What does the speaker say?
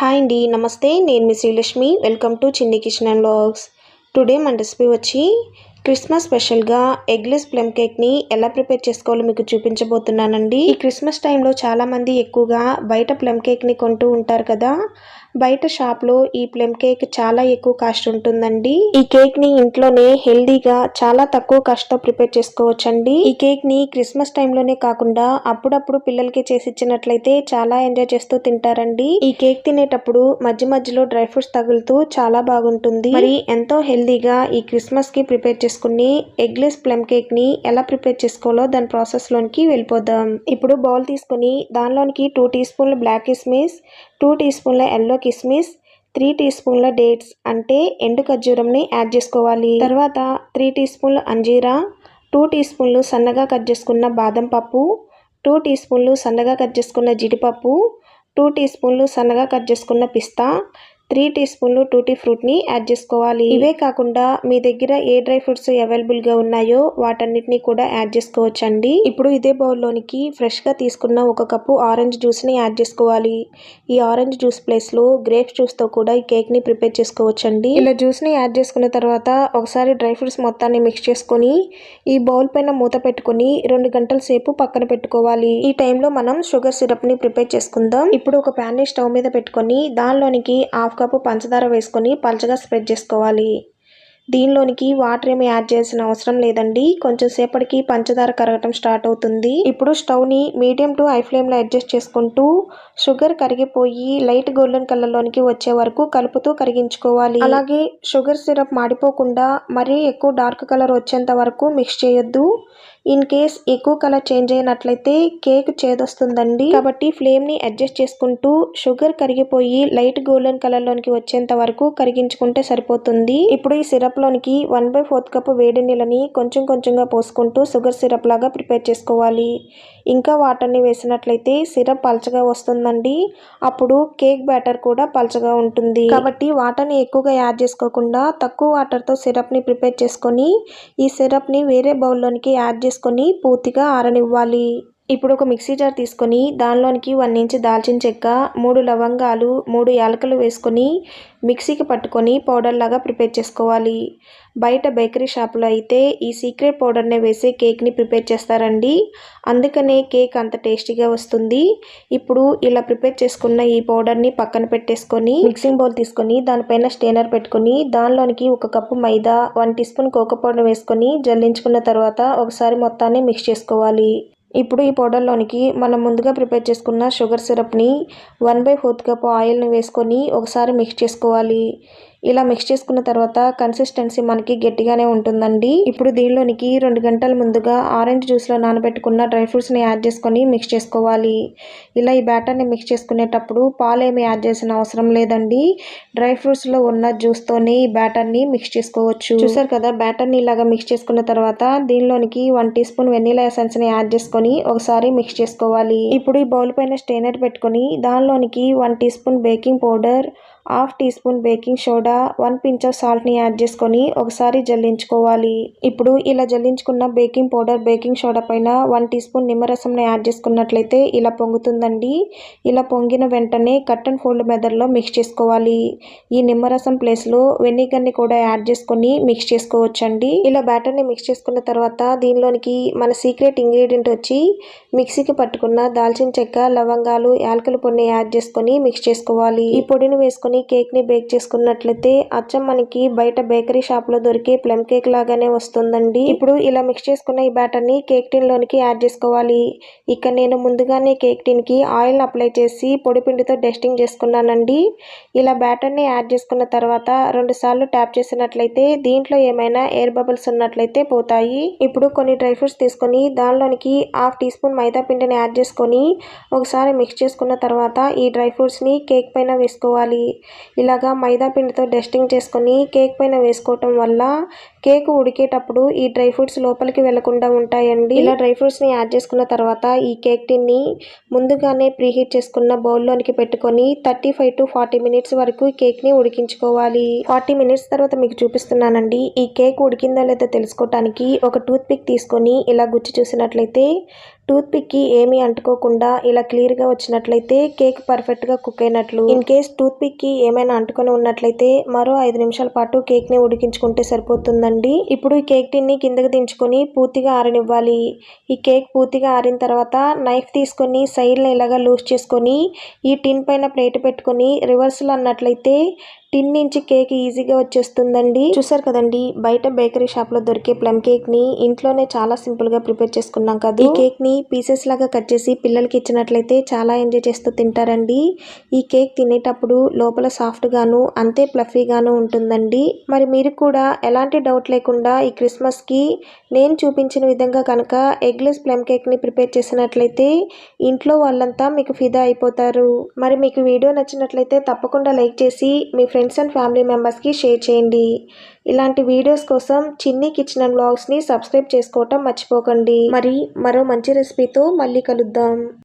Hi అండి నమస్తే. నేను మీ Srilakshmi. Welcome to Chinni kitchen and blogs today మన రెసిపీ వచ్చి క్రిస్మస్ స్పెషల్గా ఎగ్లెస్ ప్లమ్ కేక్ని ఎలా ప్రిపేర్ చేసుకోవాలో మీకు చూపించబోతున్నానండి. ఈ క్రిస్మస్ టైంలో చాలామంది ఎక్కువగా బయట ప్లమ్ కేక్ని కొంటూ ఉంటారు కదా. బయట షాప్లో ఈ ప్లమ్ కేక్ చాలా ఎక్కువ కాస్ట్ ఉంటుందండి. ఈ కేక్ని ఇంట్లోనే హెల్దీగా చాలా తక్కువ కాస్ట్తో ప్రిపేర్ చేసుకోవచ్చండి. ఈ కేక్ని క్రిస్మస్ టైంలోనే కాకుండా అప్పుడప్పుడు పిల్లలకి చేసి ఇచ్చినట్లయితే చాలా ఎంజాయ్ చేస్తూ తింటారండి. ఈ కేక్ తినేటప్పుడు మధ్య మధ్యలో డ్రై ఫ్రూట్స్ తగులుతూ చాలా బాగుంటుంది. మరి ఎంతో హెల్దీగా ఈ క్రిస్మస్కి ప్రిపేర్ చేసుకుని ఎగ్లెస్ ప్లమ్ కేక్ని ఎలా ప్రిపేర్ చేసుకోవాలో దాని ప్రాసెస్ లోనికి వెళ్ళిపోదాం. ఇప్పుడు బౌల్ తీసుకొని దానిలోనికి టూ టీ స్పూన్లు బ్లాక్ కిస్మిస్ టూ టీ స్పూన్ల ఎల్లో కిస్మిస్ త్రీ టీ స్పూన్ల డేట్స్ అంటే ఎండు ఖర్జూరంని యాడ్ చేసుకోవాలి. తర్వాత త్రీ టీ స్పూన్ల అంజీరా టూ టీ స్పూన్లు సన్నగా కట్ చేసుకున్న బాదం పప్పు టూ టీ స్పూన్లు సన్నగా కట్ చేసుకున్న జీడిపప్పు టూ టీ స్పూన్లు సన్నగా కట్ చేసుకున్న పిస్తా త్రీ టీ స్పూన్లు టూటీ ఫ్రూట్ని యాడ్ చేసుకోవాలి. ఇవే కాకుండా మీ దగ్గర ఏ డ్రై ఫ్రూట్స్ అవైలబుల్గా ఉన్నాయో వాటన్నిటిని కూడా యాడ్ చేసుకోవచ్చండి. ఇప్పుడు ఇదే బౌల్లోనికి ఫ్రెష్గా తీసుకున్న ఒక కప్పు ఆరెంజ్ జ్యూస్ని యాడ్ చేసుకోవాలి. ఈ ఆరెంజ్ జ్యూస్ ప్లేస్లో గ్రేప్స్ జ్యూస్తో కూడా ఈ కేక్ని ప్రిపేర్ చేసుకోవచ్చండి. ఇలా జ్యూస్ని యాడ్ చేసుకున్న తర్వాత ఒకసారి డ్రై ఫ్రూట్స్ మొత్తాన్ని మిక్స్ చేసుకొని ఈ బౌల్ పైన మూత పెట్టుకొని రెండు గంటల సేపు పక్కన పెట్టుకోవాలి. ఈ టైంలో మనం షుగర్ సిరప్ని ప్రిపేర్ చేసుకుందాం. ఇప్పుడు ఒక ప్యాన్ని స్టవ్ మీద పెట్టుకొని దానిలోనికి హాఫ్ కప్పు పంచదార వేసుకొని పలచగా స్ప్రెడ్ చేసుకోవాలి. దీనిలోనికి వాటర్ ఏమి యాడ్ చేసిన అవసరం లేదండి. కొంచెం సేపటికి పంచదార కరగటం స్టార్ట్ అవుతుంది. ఇప్పుడు స్టవ్ని మీడియం టు హై ఫ్లేమ్లో అడ్జస్ట్ చేసుకుంటూ షుగర్ కరిగిపోయి లైట్ గోల్డెన్ కలర్లోనికి వచ్చే వరకు కలుపుతూ కరిగించుకోవాలి. అలాగే షుగర్ సిరప్ మాడిపోకుండా మరీ ఎక్కువ డార్క్ కలర్ వచ్చేంత వరకు మిక్స్ చేయొద్దు. ఇన్ కేస్ ఎక్కువ కలర్ చేంజ్ అయినట్లయితే కేక్ చేదొస్తుందండి. కాబట్టి ఫ్లేమ్ని అడ్జస్ట్ చేసుకుంటూ షుగర్ కరిగిపోయి లైట్ గోల్డెన్ కలర్లోనికి వచ్చేంత వరకు కరిగించుకుంటే సరిపోతుంది. ఇప్పుడు ఈ సిరప్ సిరప్లోనికి వన్ బై ఫోర్త్ కప్ వేడి నీళ్ళని కొంచెం కొంచెంగా పోసుకుంటూ షుగర్ సిరప్ లాగా ప్రిపేర్ చేసుకోవాలి. ఇంకా వాటర్ని వేసినట్లయితే సిరప్ పలచగా వస్తుందండి. అప్పుడు కేక్ బ్యాటర్ కూడా పలచగా ఉంటుంది. కాబట్టి వాటర్ని ఎక్కువగా యాడ్ చేసుకోకుండా తక్కువ వాటర్తో సిరప్ని ప్రిపేర్ చేసుకొని ఈ సిరప్ని వేరే బౌల్లోనికి యాడ్ చేసుకొని పూర్తిగా ఆరనివ్వాలి. ఇప్పుడు ఒక మిక్సీ జార్ తీసుకొని దానిలోనికి వన్ ఇంచ్ దాల్చిన చెక్క మూడు లవంగాలు మూడు యాలకులు వేసుకొని మిక్సీకి పట్టుకొని పౌడర్ లాగా ప్రిపేర్ చేసుకోవాలి. బయట బేకరీ షాపులో అయితే ఈ సీక్రెట్ పౌడర్నే వేసి కేక్ని ప్రిపేర్ చేస్తారండి. అందుకనే కేక్ అంత టేస్టీగా వస్తుంది. ఇప్పుడు ఇలా ప్రిపేర్ చేసుకున్న ఈ పౌడర్ని పక్కన పెట్టేసుకొని మిక్సింగ్ బౌల్ తీసుకొని దానిపైన స్టేనర్ పెట్టుకొని దానిలోనికి ఒక cup maida one teaspoon cocoa powder వేసుకొని జల్లించుకున్న తర్వాత ఒకసారి మొత్తాన్ని మిక్స్ చేసుకోవాలి. ఇప్పుడు ఈ పౌడర్లోనికి మనం ముందుగా ప్రిపేర్ చేసుకున్న షుగర్ సిరప్ని వన్ బై ఫోర్త్ కప్ ఆయిల్ని వేసుకొని ఒకసారి మిక్స్ చేసుకోవాలి. ఇలా మిక్స్ చేసుకున్న తర్వాత కన్సిస్టెన్సీ మనకి గట్టిగానే ఉంటుందండి. ఇప్పుడు దీనిలోనికి రెండు గంటల ముందుగా ఆరెంజ్ జ్యూస్లో నానబెట్టుకున్న డ్రై ఫ్రూట్స్ని యాడ్ చేసుకొని మిక్స్ చేసుకోవాలి. ఇలా ఈ బ్యాటర్ని మిక్స్ చేసుకునేటప్పుడు పాలు ఏమి యాడ్ చేసిన అవసరం లేదండి. డ్రై ఫ్రూట్స్లో ఉన్న జ్యూస్తోనే ఈ బ్యాటర్ని మిక్స్ చేసుకోవచ్చు. చూసారు కదా బ్యాటర్ని ఇలాగా మిక్స్ చేసుకున్న తర్వాత దీనిలోనికి వన్ టీ స్పూన్ వెనీలా ఎసెన్స్ని యాడ్ చేసుకొని ఒకసారి మిక్స్ చేసుకోవాలి. ఇప్పుడు ఈ బౌల్ పైన స్టెయినర్ పెట్టుకొని దానిలోనికి one teaspoon baking powder half teaspoon baking soda one pinch of సాల్ట్ని యాడ్ చేసుకొని ఒకసారి జల్లించుకోవాలి. ఇప్పుడు ఇలా జల్లించుకున్న బేకింగ్ పౌడర్ బేకింగ్ సోడా పైన వన్ టీ స్పూన్ నిమ్మరసంని యాడ్ చేసుకున్నట్లయితే ఇలా పొంగుతుందండి. ఇలా పొంగిన వెంటనే కట్ అండ్ ఫోల్డ్ మెథడ్లో మిక్స్ చేసుకోవాలి. ఈ నిమ్మరసం ప్లేస్లో వెనిగర్ని కూడా యాడ్ చేసుకొని మిక్స్ చేసుకోవచ్చండి. ఇలా బ్యాటర్ని మిక్స్ చేసుకున్న తర్వాత దీనిలోనికి మన సీక్రెట్ ఇంగ్రీడియంట్ వచ్చి మిక్సీకి పట్టుకున్న దాల్చిన చెక్క లవంగాలు యాలకుల పొడిని యాడ్ చేసుకొని మిక్స్ చేసుకోవాలి. ఈ పొడిని వేసుకొని కేక్ని బేక్ చేసుకున్నట్లయితే అచ్చం మనకి బయట బేకరీ షాప్లో దొరికే ప్లమ్ కేక్ లాగానే వస్తుందండి. ఇప్పుడు ఇలా మిక్స్ చేసుకున్న ఈ బ్యాటర్ని కేక్ టిన్ లోనికి యాడ్ చేసుకోవాలి. ఇక నేను ముందుగానే కేక్ టిన్కి ఆయిల్ అప్లై చేసి పొడి పిండితో డస్టింగ్ చేసుకున్నానండి. ఇలా బ్యాటర్ని యాడ్ చేసుకున్న తర్వాత రెండు సార్లు ట్యాప్ చేసినట్లయితే దీంట్లో ఏమైనా ఎయిర్ బబుల్స్ ఉన్నట్లయితే పోతాయి. ఇప్పుడు కొన్ని డ్రై ఫ్రూట్స్ తీసుకొని దానిలోనికి హాఫ్ టీ స్పూన్ మైదా పిండిని యాడ్ చేసుకొని ఒకసారి మిక్స్ చేసుకున్న తర్వాత ఈ డ్రై ఫ్రూట్స్ని కేక్ పైన వేసుకోవాలి. ఇలాగా మైదా పిండితో డస్టింగ్ చేసుకొని కేక్ పైన వేసుకోవటం వల్ల కేక్ ఉడికేటప్పుడు ఈ డ్రై ఫ్రూట్స్ లోపలికి వెళ్ళకుండా ఉంటాయండి. ఇలా డ్రై ఫ్రూట్స్ని యాడ్ చేసుకున్న తర్వాత ఈ కేక్ టిన్ని ముందుగానే ప్రీహీట్ చేసుకున్న బౌల్లోనికి పెట్టుకొని thirty five to forty minutes వరకు కేక్ని ఉడికించుకోవాలి. ఫార్టీ మినిట్స్ తర్వాత మీకు చూపిస్తున్నానండి. ఈ కేక్ ఉడికిందో లేదో తెలుసుకోవటానికి ఒక టూత్ పిక్ తీసుకొని ఇలా గుచ్చి చూసినట్లయితే టూత్ పిక్కి ఏమీ అంటుకోకుండా ఇలా క్లియర్గా వచ్చినట్లయితే కేక్ పర్ఫెక్ట్గా కుక్ అయినట్లు. ఇన్ కేస్ టూత్ పిక్కి ఏమైనా అంటుకొని ఉన్నట్లయితే మరో ఐదు నిమిషాల పాటు కేక్ని ఉడికించుకుంటే సరిపోతుందండి ఇప్పుడు ఈ కేక్ టిన్ని కిందకి దించుకొని పూర్తిగా ఆరనివ్వాలి. ఈ కేక్ పూర్తిగా ఆరిన తర్వాత నైఫ్ తీసుకొని సైడ్ని ఇలాగా లూజ్ చేసుకొని ఈ టిన్ పైన ప్లేట్ పెట్టుకొని రివర్స్లో అన్నట్లయితే టిన్ నుంచి కేక్ ఈజీగా వచ్చేస్తుందండి. చూసారు కదండి బయట బేకరీ షాప్లో దొరికే ప్లమ్ కేక్ని ఇంట్లోనే చాలా సింపుల్గా ప్రిపేర్ చేసుకున్నాం కదా. ఈ కేక్ని పీసెస్ లాగా కట్ చేసి పిల్లలకి ఇచ్చినట్లయితే చాలా ఎంజాయ్ చేస్తూ తింటారండి. ఈ కేక్ తినేటప్పుడు లోపల సాఫ్ట్ గాను అంతే ప్లఫీ గాను ఉంటుందండి. మరి మీరు కూడా ఎలాంటి డౌట్ లేకుండా ఈ క్రిస్మస్కి నేను చూపించిన విధంగా కనుక ఎగ్లెస్ ప్లమ్ కేక్ని ప్రిపేర్ చేసినట్లయితే ఇంట్లో వాళ్ళంతా మీకు ఫిదా అయిపోతారు. మరి మీకు వీడియో నచ్చినట్లయితే తప్పకుండా లైక్ చేసి మీ ఫ్రెండ్స్ అండ్ ఫ్యామిలీ మెంబర్స్కి షేర్ చేయండి. ఇలాంటి వీడియోస్ కోసం చిన్ని కిచెన్ అండ్ బ్లాగ్స్ని సబ్స్క్రైబ్ చేసుకోవటం మర్చిపోకండి. మరి మరో మంచి రెసిపీతో మళ్ళీ కలుద్దాం.